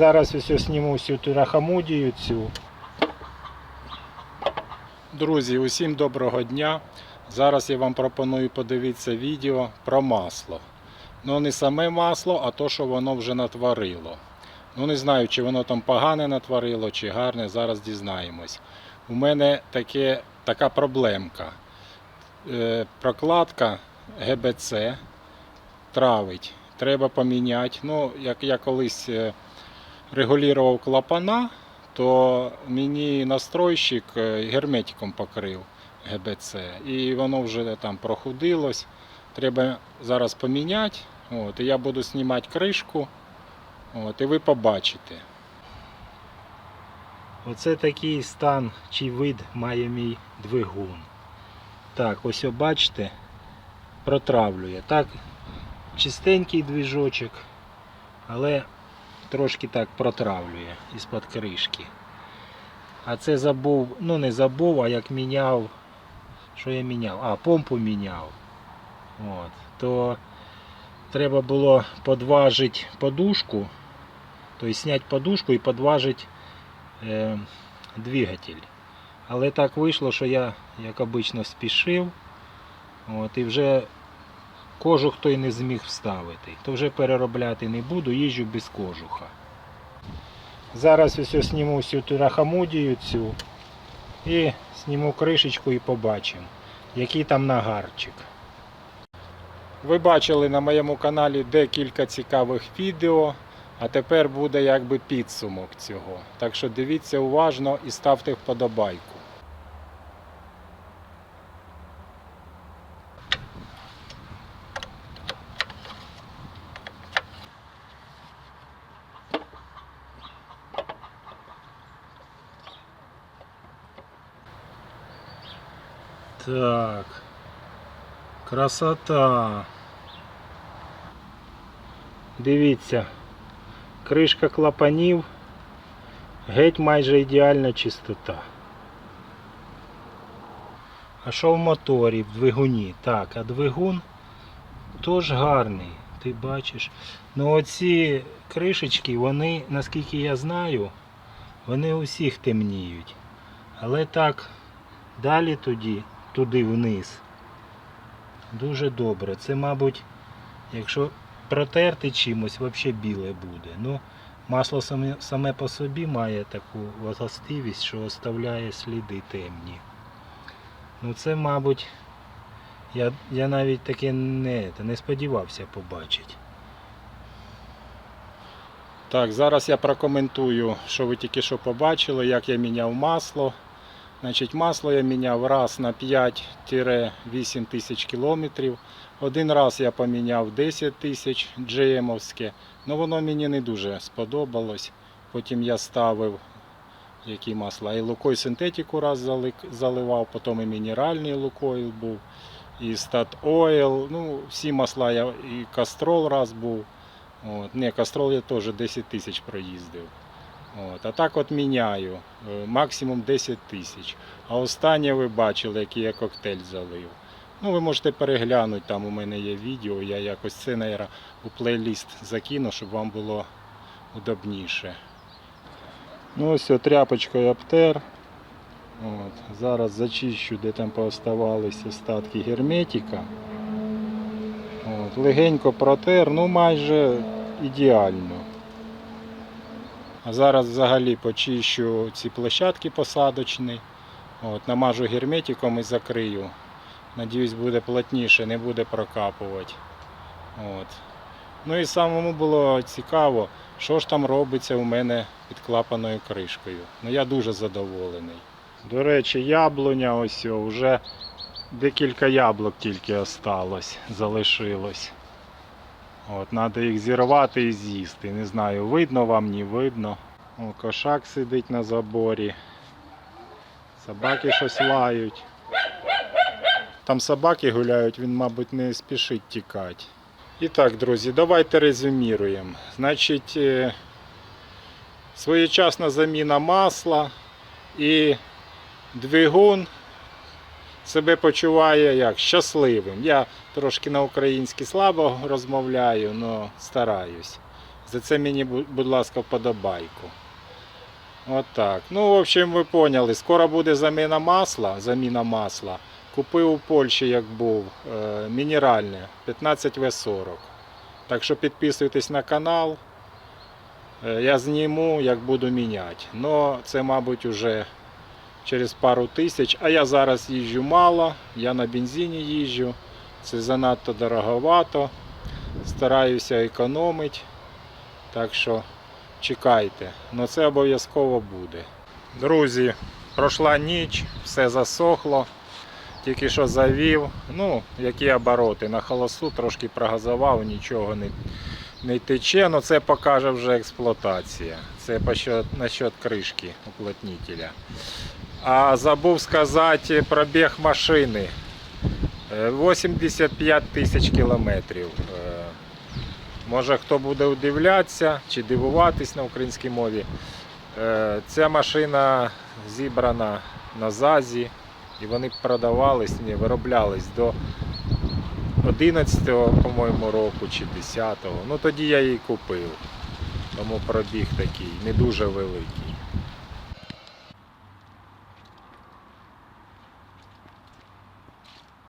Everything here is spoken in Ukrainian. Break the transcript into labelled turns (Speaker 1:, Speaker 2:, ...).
Speaker 1: Зараз ось я зніму всю ту рахамудію цю. Друзі, усім доброго дня. Зараз я вам пропоную подивитися відео про масло. Ну не саме масло, а то, що воно вже натворило. Ну не знаю, чи воно там погане натворило, чи гарне, зараз дізнаємось. У мене таке, така проблемка. Е, прокладка ГБЦ травить. Треба поміняти. Ну, як я колись е, регулював клапана, то мені настройщик е, герметиком покрив ГБЦ. І воно вже там прохудилось. Треба зараз поміняти. От, і я буду знімати кришку. От, і ви побачите. Оце такий стан чи вид має мій двигун. Так, ось бачите, протравлює. Так, чистенький движочок, але трошки так протравлює із-під кришки. А це забув, ну не забув, а як міняв. Що я міняв? А, помпу міняв. От, то треба було подважити подушку, тобто зняти подушку і подважити е, двигатель. Але так вийшло, що я, як обично, спішив. От, і вже кожух той не зміг вставити. То вже переробляти не буду, їжджу без кожуха. Зараз ось зніму всю турахамудію цю і зніму кришечку і побачимо, який там нагарчик. Ви бачили на моєму каналі декілька цікавих відео, а тепер буде якби підсумок цього. Так що дивіться уважно і ставте вподобайку. Так. Красота. Дивіться. Кришка клапанів. Геть майже ідеальна чистота. А що в моторі, в двигуні? Так, а двигун теж гарний. Ти бачиш. Ну оці кришечки, вони, наскільки я знаю, вони у всіх темніють. Але так, далі тоді, туди вниз. Дуже добре. Це, мабуть, якщо протерти чимось, взагалі біле буде. Ну, масло саме, саме по собі має таку властивість, що оставляє сліди темні. Ну це, мабуть, я, я навіть таке не, не сподівався побачити. Так, зараз я прокоментую, що ви тільки що побачили, як я міняв масло. Значить, масло я міняв раз на 5-8 тисяч кілометрів. Один раз я поміняв 10 тисяч GM-овське, але воно мені не дуже сподобалось. Потім я ставив які масла. І лукой синтетику раз заливав, потім і мінеральний лукойл був, і стат-ойл. Ну, всі масла я і кастрол раз був. От. Не, кастрол я теж 10 тисяч проїздив. От. А так от міняю. Е, Максимум 10 тисяч. А останнє ви бачили, який я коктейль залив. Ну, ви можете переглянути, там у мене є відео, я якось це, наверное, у плейліст закину, щоб вам було удобніше. Ну ось тряпочкою обтер. От. Зараз зачищу, де там пооставались остатки герметика. От. Легенько протер, ну майже ідеально. Зараз взагалі почищу ці площадки посадочні. От, намажу герметиком і закрию. Надіюсь, буде плотніше, не буде прокапувати. От. Ну і самому було цікаво, що ж там робиться у мене під клапаною кришкою. Ну я дуже задоволений. До речі, яблуня ось вже декілька яблук тільки осталось, залишилось. От, треба їх зірвати і з'їсти. Не знаю, видно вам, не видно. О, кошак сидить на заборі. Собаки щось лають. Там собаки гуляють, він, мабуть, не спішить тікати. І так, друзі, давайте резюміруємо. Значить, е, своєчасна заміна масла і двигун себе почуває як щасливим. Я трошки на українській слабо розмовляю, але стараюсь. За це мені, будь ласка, вподобайку. От так. Ну, в общем, ви поняли, скоро буде заміна масла. Заміна масла. Купив у Польщі, як був, е, мінеральне 15В40. Так що підписуйтесь на канал. Е, Я зніму, як буду міняти. Но це, мабуть, уже через пару тисяч. А я зараз їжджу мало, я на бензині їжджу. Це занадто дороговато. Стараюся економити. Так що чекайте. Но це обов'язково буде. Друзі, пройшла ніч, все засохло. Тільки що завів. Ну, які обороти. На холосту трошки прогазував, нічого не, не тече, але це покаже вже експлуатація. Це насчет, кришки уплотнителя. А забув сказати пробіг машини. Е, 85 тисяч кілометрів. Може хто буде удивлятися чи дивуватись на українській мові. Е, Ця машина зібрана на ЗАЗі і вони продавались, ні, вироблялись до 11-го, по-моєму, року чи 10-го. Ну тоді я її купив. Тому пробіг такий, не дуже великий.